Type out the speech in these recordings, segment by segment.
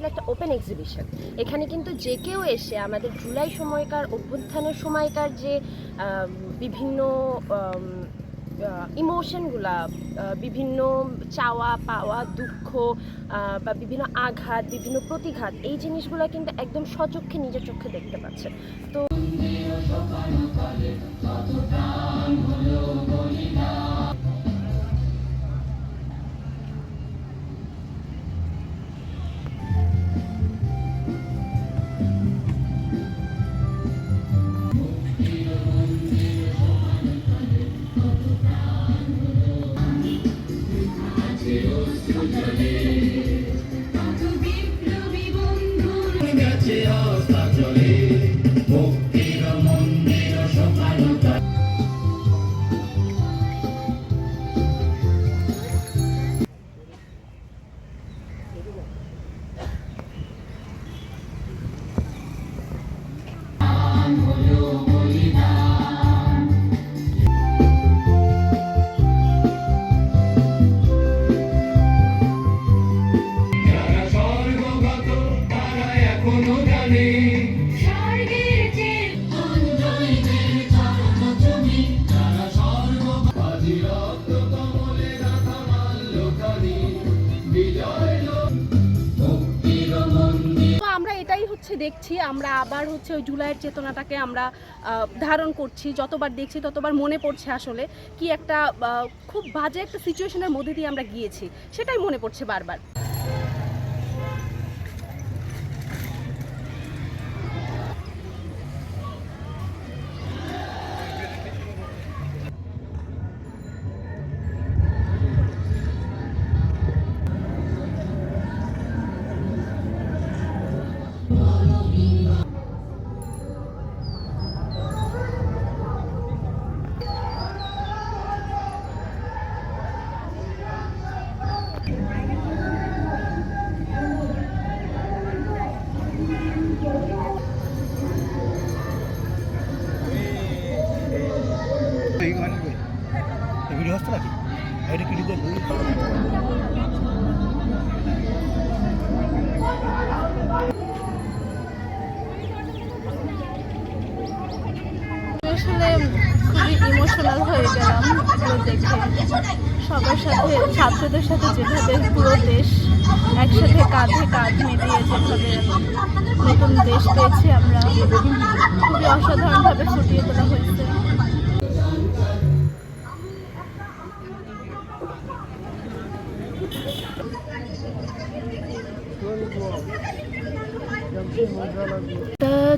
আসলে একটা open exhibition এখানে কিন্তু যে কেউ এসে আমাদের জুলাই সময়কার, অভ্যুত্থানের সময়কার যে বিভিন্ন ইমোশনগুলা বিভিন্ন চাওয়া, পাওয়া, দুঃখ বা বিভিন্ন আঘাত, বিভিন্ন প্রতিঘাত, এই জিনিসগুলো কিন্তু একদম সচক্ষে নিজের চোখে দেখতে পাচ্ছে। তো চলে হচ্ছে দেখছি, আমরা আবার হচ্ছে ওই জুলাইয়ের চেতনাটাকে আমরা ধারণ করছি, যতবার দেখছি ততবার মনে পড়ছে আসলে কি একটা খুব বাজে একটা সিচুয়েশনের মধ্যে দিয়ে আমরা গিয়েছি, সেটাই মনে পড়ছে বারবার। ভিডিও হচ্ছে নাকি এটা কি দিতে আসলে খুবই ইমোশনাল হয়ে গেলাম এগুলো দেখে। সবার সাথে, ছাত্রদের সাথে যেভাবে পুরো দেশ একসাথে কাঁধে কাঁধ মিলিয়ে যেভাবে নতুন দেশ পেয়েছি আমরা, খুবই অসাধারণভাবে ফুটিয়ে তোলা হয়েছে।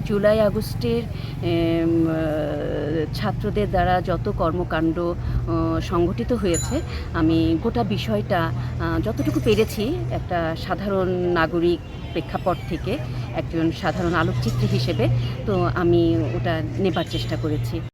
জুলাই আগস্টের ছাত্রদের দ্বারা যত কর্মকাণ্ড সংগঠিত হয়েছে, আমি গোটা বিষয়টা যতটুকু পেরেছি, একটা সাধারণ নাগরিক প্রেক্ষাপট থেকে, একজন সাধারণ আলোকচিত্রী হিসেবে, তো আমি ওটা নেবার চেষ্টা করেছি।